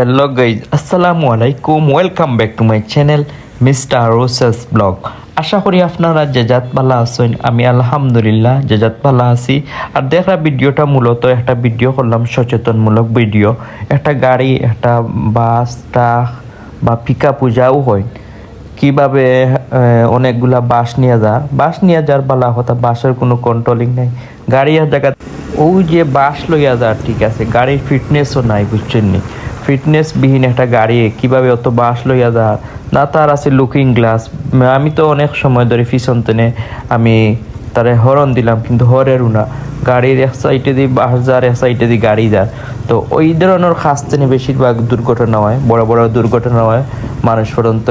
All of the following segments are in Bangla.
হ্যালো গাইজ আসসালামু আলাইকুম welcome back to my channel mister Roses blog আশা করি আপনারা যে জাত ভালো আছেন, আমি আলহামদুলিল্লাহ যে জাত ভালো আছি। আর দেখা ভিডিওটা মূলত একটা ভিডিও করলাম, সচেতনমূলক ভিডিও। একটা গাড়ি, একটা বাস, ট্রাক বা পিকা পূজাও হয়। কীভাবে অনেকগুলা বাস নিয়ে যা বাস নিয়ে যার বালা কথা, বাসের কোনো কন্ট্রোলিং নাই। গাড়ি আর জায়গা ওই যে বাস লইয়া যা ঠিক আছে। গাড়ির ফিটনেসও নাই, বুঝছেন নি? ফিটনেস বিহীন একটা গাড়ি, কীভাবে অত বাস লইয়া যা না, তার আছে লুকিং গ্লাস আমি তো অনেক সময় ধরে পিছন তেনে আমি তারে হরন দিলাম, কিন্তু হরেরও না। গাড়ির এক সাইডে দিয়ে বাস যার এক সাইডে দিয়ে গাড়ি যার তো ওই ধরনের খাস্তেনে বেশিরভাগ দুর্ঘটনা হয়, বড় বড় দুর্ঘটনা হয়, মানুষ পর্যন্ত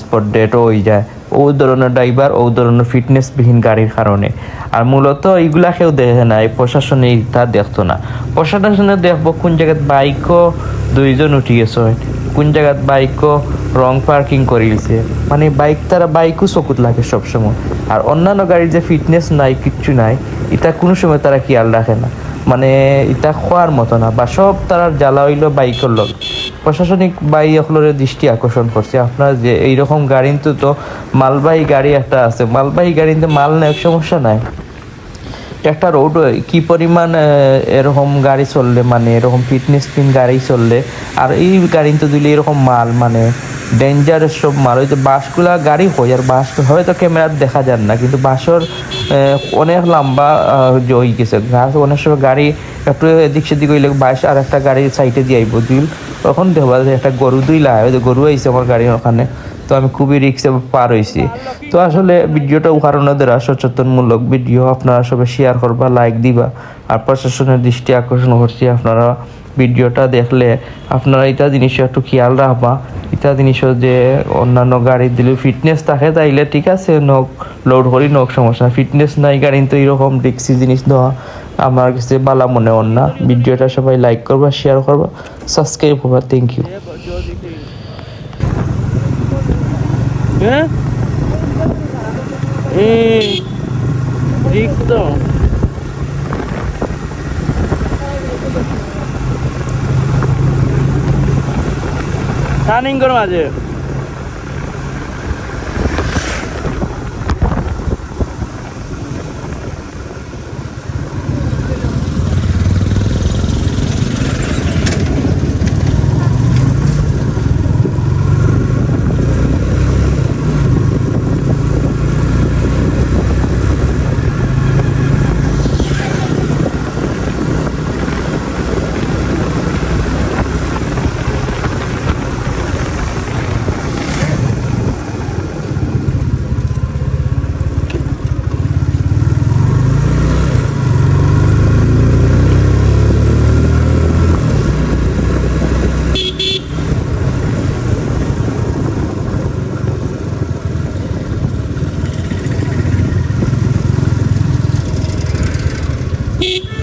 স্পট ডেটও হয়ে যায়। ও ধরনের ড্রাইভার ও ধরনের ফিটনেসবিহীন গাড়ির কারণে। আর মূলত এইগুলা কেউ দেখে না, এই প্রশাসনে তা দেখতো না। প্রশাসনে দেখব কোন জায়গায় বাইকও দুইজন উঠি গেছে। কোন জায়গায় বাইকও রং পার্কিং করিলছে মানে বাইক তারা বাইকও চকুত লাগে সবসময়। আর অন্যান্য গাড়ির যে ফিটনেস নাই, কিচ্ছু নাই, এটা কোনো সময় তারা খেয়াল রাখে না। মানে এটা খোয়ার মতো না। বা সব তারা জ্বালা হইল বাইকের লোক প্রশাসনিক বাই এগুলোর দৃষ্টি আকর্ষণ করছে। আপনার যে এইরকম গাড়ি তো তো মালবাহী গাড়ি একটা আছে। মালবাহী গাড়িতে মাল নেই সমস্যা নাই। একটা রোড কি পরিমাণ এরকম গাড়ি চললে মানে এরকম ফিটনেস পিন গাড়ি চললে, আর এই গাড়ি তো দিলে এরকম মাল মানে ডেঞ্জারাস সব মাল। যে বাসগুলা গাড়ি হয়, আর বাস হয়তো ক্যামেরার দেখা যান না, কিন্তু বাসর অনেক লম্বা হয়ে গেছে। গাছ অনেক সময় গাড়ি একটু এদিক সেদিক হইলে বাস আর একটা গাড়ি সাইডে দিয়ে আইব। দুইল তখন দেখবা যে একটা গরু দুই লাই ওই গরু আইছে আমার গাড়ির ওখানে। তো আমি খুবই রিক্সে পার হয়েছি তো আসলে ভিডিওটা কারণে দ্বারা সচেতনমূলক ভিডিও, আপনারা সবাই শেয়ার করবা লাইক দিবা। আর প্রশাসনের দৃষ্টি আকর্ষণ করছি, আপনারা ভিডিওটা দেখলে আপনারা এটা জিনিস একটু খেয়াল রাখবা। এটা জিনিসও যে অন্যান্য গাড়ি দিলে ফিটনেস থাকে তাইলে ঠিক আছে, নখ লোড করি নখ সমস্যা। ফিটনেস নাই গাড়ি তো এরকম রিক্সি জিনিস দেওয়া আমার কাছে বালা মনে হন না। ভিডিওটা সবাই লাইক করবা শেয়ার করবা সাবস্ক্রাইব করবা থ্যাংক ইউ হ্যাঁ? এই তো। રનિંગ કરવા છે. You.